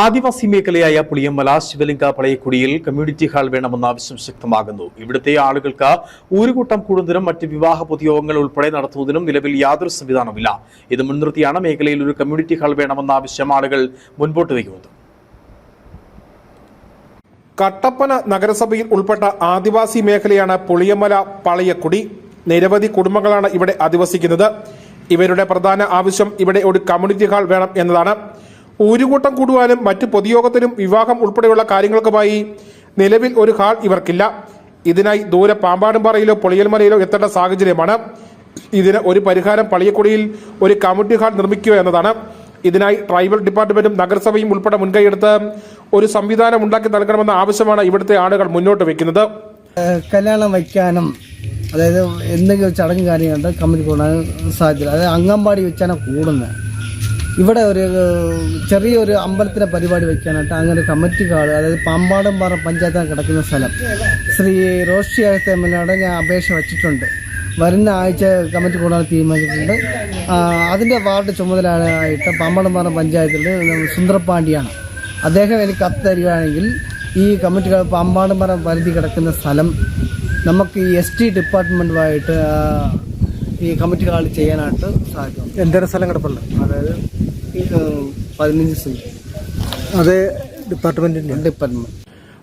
ആദിവാസി മേഖലയായ പുളിയമ്മല ശിവലിംഗ പളയക്കുടിയിൽ community hall വേണമെന്ന ആവശ്യം ശക്തമാകുന്നു. ഇവിടുത്തെ ആളുകൾക്ക് ഊരുകൂട്ടം കൂടുന്നതിനും മറ്റ് വിവാഹ പൊതുയോഗങ്ങൾ ഉൾപ്പെടെ നടത്തുന്നതിനും നിലവിൽ യാതൊരു സംവിധാനമില്ല ഇത് മുൻനിർത്തിയാണ് മേഖലയിൽ ഒരു കമ്മ്യൂണിറ്റി ഹാൾ വേണമെന്ന ആവശ്യം ആളുകൾ മുൻപോട്ട് വയ്ക്കുന്നത്. കട്ടപ്പന നഗരസഭയിൽ ഉൾപ്പെട്ട ആദിവാസി മേഖലയാണ് പുളിയമ്മല പളയക്കുടി. നിരവധി കുടുംബങ്ങളാണ് ഇവിടെ അധിവസിക്കുന്നത്. ഇവരുടെ പ്രധാന ആവശ്യം ഇവിടെ ഒരു കമ്മ്യൂണിറ്റി ഹാൾ വേണം എന്നതാണ്. ഊരുകൂട്ടം കൂടുവാനും മറ്റ് പൊതുയോഗത്തിനും വിവാഹം ഉൾപ്പെടെയുള്ള കാര്യങ്ങൾക്കുമായി നിലവിൽ ഒരു ഹാൾ ഇവർക്കില്ല. ഇതിനായി ദൂരെ പാമ്പാടുംപാറയിലോ പൊളിയൽമലയിലോ എത്തേണ്ട സാഹചര്യമാണ്. ഇതിന് ഒരു പരിഹാരം പളിയക്കുടിയിൽ ഒരു കമ്മിറ്റി ഹാൾ നിർമ്മിക്കുക എന്നതാണ്. ഇതിനായി ട്രൈബൽ ഡിപ്പാർട്ട്മെന്റും നഗരസഭയും ഉൾപ്പെടെ മുൻകൈയെടുത്ത് ഒരു സംവിധാനം ഉണ്ടാക്കി നൽകണമെന്ന ആവശ്യമാണ് ഇവിടുത്തെ ആളുകൾ മുന്നോട്ട് വെക്കുന്നത്. കല്യാണം വയ്ക്കാനും അതായത് എന്തെങ്കിലും ചടങ്ങ് കാര്യങ്ങളുണ്ട് കമ്മിറ്റി കൂടാൻ സാധ്യത. അതായത് അംഗൻവാടി വെച്ചാണ് കൂടുന്നത്. ഇവിടെ ഒരു ചെറിയൊരു അമ്പലത്തിലെ പരിപാടി വയ്ക്കാനായിട്ട് അങ്ങനെ കമ്മിറ്റി കാട് അതായത് പാമ്പാടുംപാറ പഞ്ചായത്താണ് കിടക്കുന്ന സ്ഥലം. ശ്രീ റോഷി അകത്തെ എമ്മിനോട് ഞാൻ അപേക്ഷ വച്ചിട്ടുണ്ട്. വരുന്ന ആഴ്ച കമ്മിറ്റി കൂടാൻ തീരുമാനിച്ചിട്ടുണ്ട്. അതിന്റെ വാർഡ് ചുമതലയായിട്ട് പാമ്പാടുംപാറ പഞ്ചായത്തിൽ സുന്ദരപാണ്ഡിയാണ് അദ്ദേഹം എനിക്ക് കത്ത് തരികയാണെങ്കിൽ ഈ കമ്മിറ്റി പാമ്പാടുംപാറ പരിധി കിടക്കുന്ന സ്ഥലം നമുക്ക് ഈ എസ് ടി ഡിപ്പാർട്ട്മെന്റുമായിട്ട് ഈ കമ്മിറ്റി ഹാൾ ചെയ്യാനായിട്ട് സാധിക്കും. എന്തൊരു സ്ഥലം കിടപ്പുണ്ട്? അതായത് പതിനഞ്ച് സെന്റ് അത് ഡിപ്പാർട്ട്മെന്റിന്റെ? ഡിപ്പാർട്ട്മെന്റ്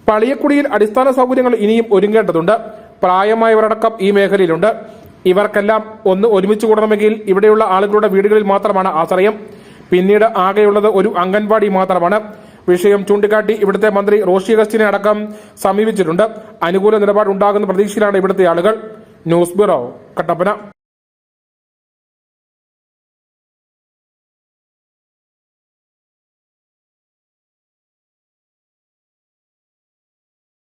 പളിയക്കുടിയിൽ അടിസ്ഥാന സൗകര്യങ്ങൾ ഇനിയും ഒരുങ്ങേണ്ടതുണ്ട്. പ്രായമായവരടക്കം ഈ മേഖലയിലുണ്ട്. ഇവർക്കെല്ലാം ഒന്ന് ഒരുമിച്ച് കൂടണമെങ്കിൽ ഇവിടെയുള്ള ആളുകളുടെ വീടുകളിൽ മാത്രമാണ് ആശ്രയം. പിന്നീട് ആകെയുള്ളത് ഒരു അംഗൻവാടി മാത്രമാണ്. വിഷയം ചൂണ്ടിക്കാട്ടി ഇവിടുത്തെ മന്ത്രി റോഷി അഗസ്റ്റിനെ അടക്കം സമീപിച്ചിട്ടുണ്ട്. അനുകൂല നിലപാടുണ്ടാകുന്ന പ്രതീക്ഷയിലാണ് ഇവിടുത്തെ ആളുകൾ. News bureau Kattappana.